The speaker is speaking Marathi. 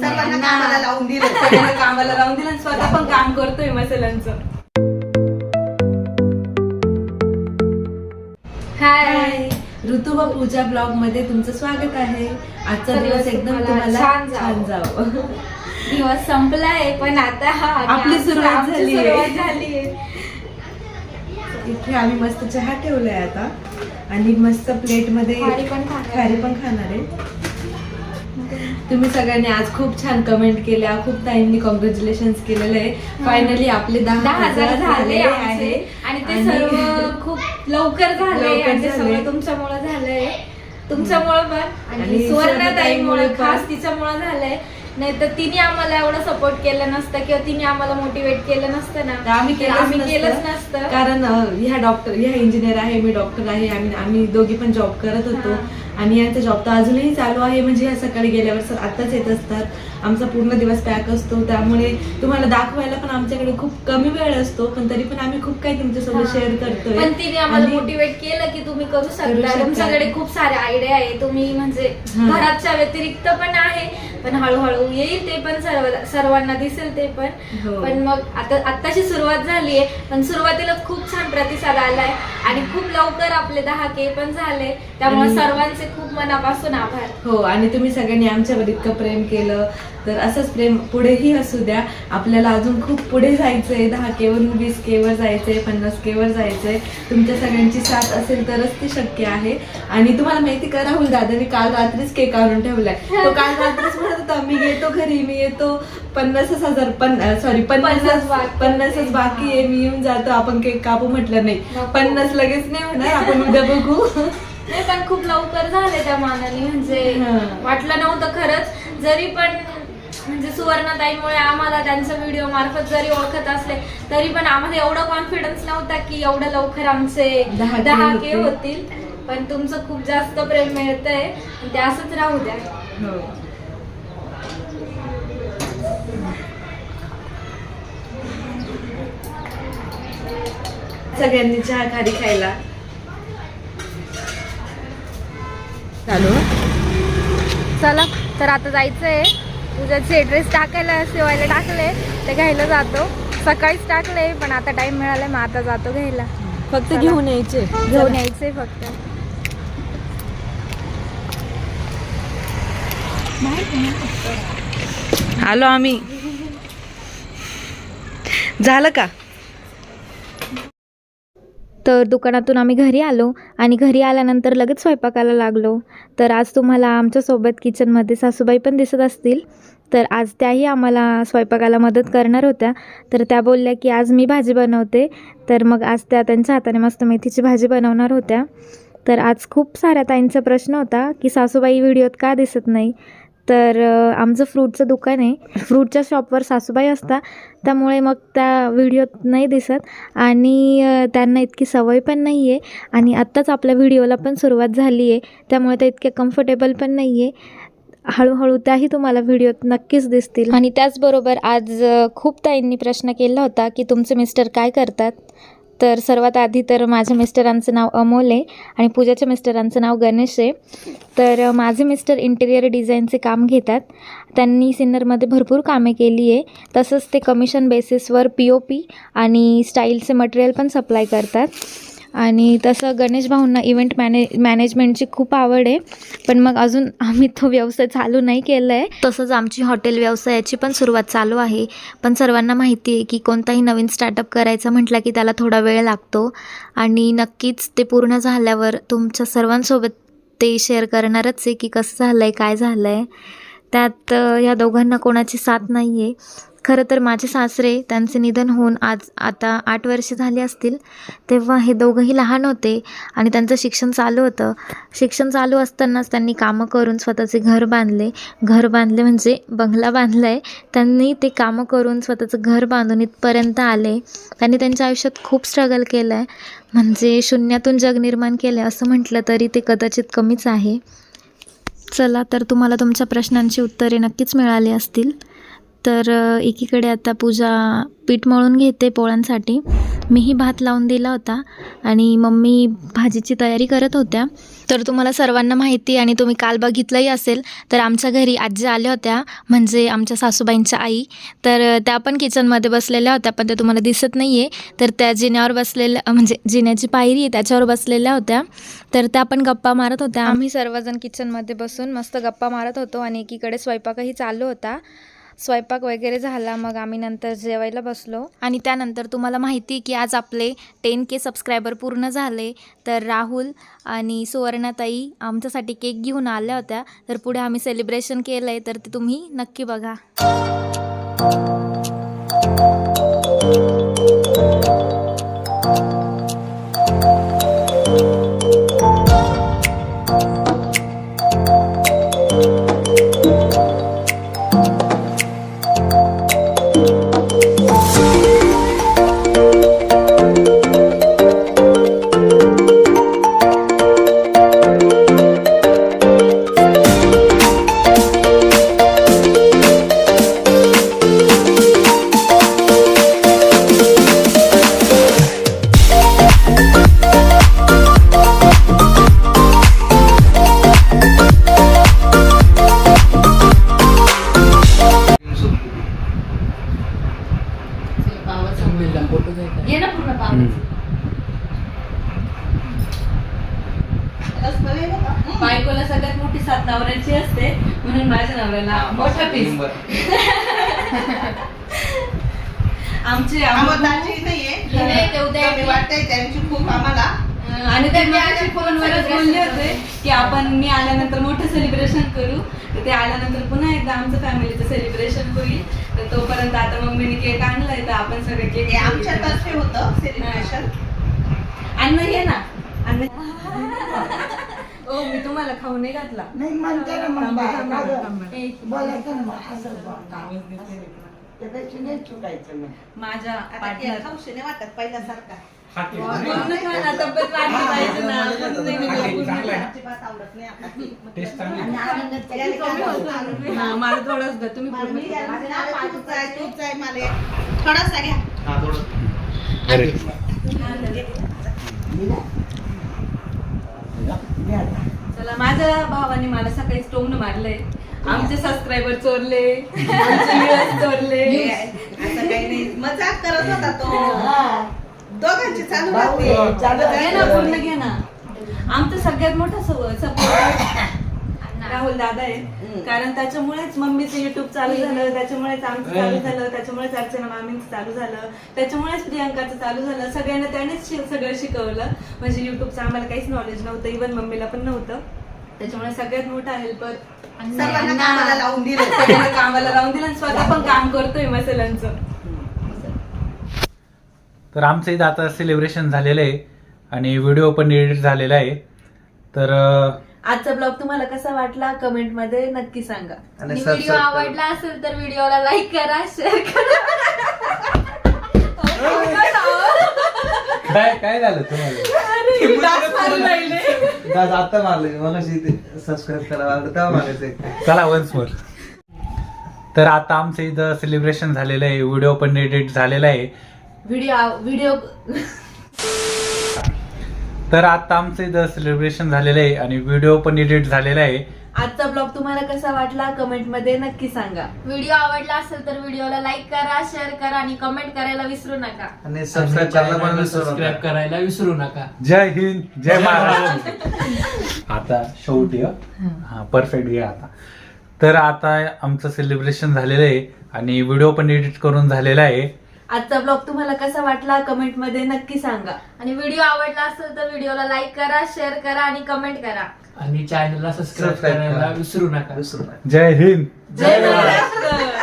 सर्वांना कामाला लावून दिलं. सगळ्यांना कामाला लावून दिलं आणि स्वतः पण काम करतोय मसाल्यांचं. हाय. ऋतू व पूजा ब्लॉगमध्ये तुमचं स्वागत आहे. आजचा दिवस एकदम तुम्हाला छान छान जावो. दिवस संपलाय पण आता हा आपली सुरुवात. सुरुवात झालीये इथे आम्ही मस्त चहा ठेवलाय आता. आणि मस्त प्लेटमध्ये. खारी पण खाणार आहे. तुम्ही सगळ्यांनी आज खूप छान कमेंट केल्या खूप ताईंनी कॉंग्रॅच्युलेशन केलेलं आहे. फायनली आपले दहा दहा हजार झाले आहे. आणि ते सर्व खूप लवकर झाले तुमच्यामुळे झालंय. तुमच्यामुळे पण. आणि सुवर्णाताईमुळे. खास तिच्यामुळे झालंय. नाही तर तिने आम्हाला एवढं सपोर्ट केलं नसतं किंवा तिने आम्हाला मोटिवेट केलं नसतं ना. आम्ही आम्ही केलंच नसतं. कारण ह्या डॉक्टर ह्या इंजिनियर आहे मी डॉक्टर आहे. आम्ही आम्ही दोघी पण जॉब करत होतो. आणि यांचा जॉब तर अजूनही चालू आहे. म्हणजे ह्या सकाळी गेल्यावर सर आत्ताच येत असतात. आमचा पूर्ण दिवस पॅक असतो. त्यामुळे तुम्हाला दाखवायला पण आमच्याकडे खूप कमी वेळ असतो. पण तरी पण आम्ही खूप काही तुमच्यासोबत. शेअर करतोय. पण तिने आम्हाला मोटिवेट केलं की तुम्ही करू शकता. तुमच्याकडे खूप सारे आयडिया आहे. तुम्ही म्हणजे. घराच्या व्यतिरिक्त पण आहे. पण हळूहळू येईल ते पण सर्व सर्वांना दिसेल ते पण. हो. पण मग आता आत्ताची सुरुवात झाली आहे. पण सुरुवातीला खूप छान प्रतिसाद आलाय. आणि खूप लवकर आपले दहा के पण झाले. त्यामुळे सर्वांचे खूप मनापासून आभार. हो आणि तुम्ही सगळ्यांनी आमच्यावर इतकं प्रेम केलं. तर असंच प्रेम पुढेही असू द्या. आपल्याला अजून खूप पुढे जायचंय. दहा केवर वीस केवर जायचंय पन्नास केवर जायचंय. तुमच्या सगळ्यांची साथ असेल तरच ते शक्य आहे. आणि तुम्हाला माहिती का राहुल दादानी काल रात्रीच केक आणून ठेवलाय. तो काल रात्रीच म्हणत होता मी येतो घरी मी येतो. पन्नासच हजार पण सॉरी पन्नास पन्नासच बाकी आहे. मी येऊन जातो. आपण केक कापू म्हटलं नाही. पन्नास लगेच नाही होणार. आपण उद्या बघू. नाही पण खूप लवकर झाले त्या मानाने. म्हणजे हा. वाटलं नव्हतं खरंच. जरी पण म्हणजे सुवर्णताईमुळे आम्हाला त्यांच्या व्हिडिओ मार्फत जरी ओळखत असले तरी पण आम्हाला एवढा कॉन्फिडन्स नव्हता की एवढं लवकर आमचे दहा K दहा के होतील. होतील. पण तुमचं खूप जास्त प्रेम मिळतंय. ते असंच राहू द्या. हो. सगळ्यांनी चहा खारी खायला. चालू. चला तर आता जायचंय. तुझ्याचे ड्रेस टाकायला शिवायला टाकले ते घ्यायला जातो. सकाळीच टाकले पण आता टाइम मिळालाय मग आता जातो घ्यायला. फक्त. घेऊन यायचे. घेऊन यायचंय फक्त. आलो आम्ही. झालं का? तर दुकानातून आम्ही घरी आलो आणि घरी आल्यानंतर लगेच स्वयंपाकाला लागलो. तर आज तुम्हाला आमच्यासोबत किचनमध्ये सासूबाई पण दिसत असतील. तर आज त्याही आम्हाला स्वयंपाकाला मदत करणार होत्या. तर त्या बोलल्या की आज मी भाजी बनवते. तर मग आज त्या त्यांच्या हाताने मस्त मेथीची भाजी बनवणार होत्या. तर आज खूप साऱ्या ताईंचा प्रश्न होता की सासूबाई व्हिडिओत का दिसत नाही? तर आमचं फ्रूटचं दुकान आहे. फ्रूटच्या शॉपवर सासूबाई असता त्यामुळे मग त्या व्हिडिओत नाही दिसत. आणि त्यांना इतकी सवय पण नाही आहे आणि आत्ताच आपल्या व्हिडिओला पण सुरुवात झाली आहे त्यामुळे त्या इतक्या कम्फर्टेबल पण नाही आहे हळूहळू त्याही तुम्हाला व्हिडिओत नक्कीच दिसतील. आणि त्याचबरोबर आज खूप ताईंनी प्रश्न केला होता की तुमचे मिस्टर काय करतात? तर सर्वात आधी तर माझ्या मिस्टरांचं नाव अमोल आहे आणि पूजाच्या मिस्टरांचं नाव गणेश आहे. तर माझे मिस्टर इंटेरियर डिझाईनचे काम घेतात. त्यांनी सिन्नरमध्ये भरपूर कामे केली आहे. तसंच ते कमिशन बेसिसवर पी ओ पी आणि स्टाईलचे मटेरियल पण सप्लाय करतात. आणि तसं गणेश भाऊंना इव्हेंट मॅने मॅनेजमेंटची खूप आवड आहे. पण मग अजून आम्ही तो व्यवसाय चालू नाही केला आहे तसंच आमची हॉटेल व्यवसायाची पण सुरुवात चालू आहे. पण सर्वांना माहिती आहे की कोणताही नवीन स्टार्टअप करायचा म्हटलं की त्याला थोडा वेळ लागतो. आणि नक्कीच ते पूर्ण झाल्यावर तुमच्या सर्वांसोबत ते शेअर करणारच आहे की कसं झालं आहे काय झालं आहे त्यात या दोघांना कोणाची साथ नाही आहे खरं तर माझे सासरे त्यांचे निधन होऊन आज आता आठ वर्षे झाली असतील तेव्हा हे दोघंही लहान होते आणि त्यांचं शिक्षण चालू होतं. शिक्षण चालू असतानाच त्यांनी कामं करून स्वतःचे घर बांधले. घर बांधले म्हणजे बंगला बांधला आहे त्यांनी ते कामं करून स्वतःचं घर बांधून इथपर्यंत आले. त्यांनी त्यांच्या आयुष्यात खूप स्ट्रगल केलं आहे म्हणजे शून्यातून जग निर्माण केलं आहे असं म्हटलं तरी ते कदाचित कमीच आहे. चला तर तुम्हाला तुमच्या प्रश्नांची उत्तरे नक्कीच मिळाली असतील. तर एकीकडे आता पूजा पीठ मळून घेते पोळ्यांसाठी. मीही भात लावून दिला होता आणि मम्मी भाजीची तयारी करत होत्या. तर तुम्हाला सर्वांना माहिती आणि तुम्ही काल बघितलंही असेल तर आमच्या घरी आजी आल्या होत्या म्हणजे आमच्या सासूबाईंच्या आई. तर त्या पण किचनमध्ये बसलेल्या होत्या पण त्या तुम्हाला दिसत नाही आहे तर त्या जिन्यावर बसलेल्या म्हणजे जिन्याची पायरी आहे त्याच्यावर बसलेल्या होत्या. तर त्या पण गप्पा मारत होत्या. आम्ही सर्वजण किचनमध्ये बसून मस्त गप्पा मारत होतो आणि एकीकडे स्वयंपाकही चालू होता. स्वयंपाक वगैरे झाला मग आम्ही नंतर जेवायला बसलो. आणि त्यानंतर तुम्हाला माहिती आहे की आज आपले टेन के सबस्क्रायबर पूर्ण झाले. तर राहुल आणि सुवर्णाताई आमच्यासाठी केक घेऊन आल्या होत्या. तर पुढे आम्ही सेलिब्रेशन केलं आहे तर ते तुम्ही नक्की बघा. बायकोला सगळ्यात मोठी सात नवऱ्याची असते म्हणून माझ्या नवऱ्याला मोठा पीस आमचे आम्हाला नाहीये नाही, ते उद्या वाटतंय त्यांची खूप आम्हाला. आणि ते मगाशी फोनवरच बोलले होते की आपण मी आल्यानंतर मोठं सेलिब्रेशन करू. तर ते आल्यानंतर पुन्हा एकदा आमचं फॅमिलीचं सेलिब्रेशन होईल. तर तोपर्यंत आता मम्मीने केक आणलाय तर आपण सगळे केक आमच्यातर्फे होतं सेलिब्रेशन अन्न घे ना. अन्न ओ मी तुम्हाला खाऊ नाही घातला. नाही म्हणते ना मग. बोलायचं ना असं नाही चुकायचं. माझ्या आता पार्टनर केक खाऊशी नाही वाटत पहिल्यासारखा. तब्येत वाढली पाहिजे ना. नाही आवडत नाही. आणि कमी होतं. हा, मला थोडंच द्या तुम्ही मला पूर्ण मी खा. याला म्हणाले, तूच आहे, तूच आहे, मला एक. थोडासा घ्या. चला माझ्या भावाने मला सकाळी स्टोन मारलंय आमचे सबस्क्रायबर चोरले आमचे viewers चोरले. असं काही नाही मजाक करत होता तो. दोघांची चालू भाऊ राहते आहे, चालू घे ना पूर्ण घे ना आमचं सगळ्यात मोठा सपोर्ट राहुल दादा आहे. कारण त्याच्यामुळेच मम्मीचं युट्यूब चालू झालं त्याच्यामुळेच आमचं चालू झालं त्याच्यामुळेच अर्चना मामींचं चालू झालं त्याच्यामुळेच प्रियांकाचं चालू झालं. सगळ्यांना त्यानेच सगळं शिकवलं. म्हणजे युट्यूबचं आम्हाला काहीच नॉलेज नव्हतं इव्हन मम्मीला पण नव्हतं. त्याच्यामुळे सगळ्यात मोठा हेल्पर कामाला लावून दिलं. सगळ्यांना कामाला लावून दिलं आणि स्वतः पण काम करतोय मसाल्यांचं तर आमचं इथं आता सेलिब्रेशन झालेलं आहे. आणि व्हिडिओ पण एडिट झालेला आहे. तर आजचा ब्लॉग तुम्हाला कसा वाटला? कमेंटमध्ये नक्की सांगा. आणि व्हिडिओ आवडला असेल तर व्हिडिओला लाईक करा शेअर करा. काय काय झालं तुम्हाला? दादा आता मारले मला सबस्क्राईब तेव्हा मारायचं चला वन्स मोर तर आता आमचं इथं सेलिब्रेशन झालेलं आहे. व्हिडिओ पण एडिट झालेला आहे. व्हिडिओ व्हिडिओ तर आता आमचं इथं सेलिब्रेशन झालेलं आहे आणि व्हिडिओ पण एडिट झालेला आहे. आजचा ब्लॉग तुम्हाला कसा वाटला? कमेंटमध्ये नक्की सांगा. व्हिडिओ आवडला असेल तर व्हिडिओला लाईक करा शेअर करा आणि कमेंट करायला विसरू नका. आणि सबस्क्राईब करायला पण विसरू सबस्क्राईब नका करायला विसरू नका. जय हिंद जय महाराष्ट्र आता शेवटी हं. हा. परफेक्ट घ्या आता. तर आता आमचं सेलिब्रेशन झालेलं आहे आणि व्हिडिओ पण एडिट करून झालेला आहे. आजचा ब्लॉग तुम्हाला कसा वाटला कमेंटमध्ये नक्की सांगा. आणि व्हिडिओ आवडला असेल तर व्हिडिओला लाईक करा शेअर करा आणि कमेंट करा. आणि चॅनलला सबस्क्राईब Subscribe करायला करा. विसरू नका. विसरू नका. जय हिंद. जय महाराष्ट्र.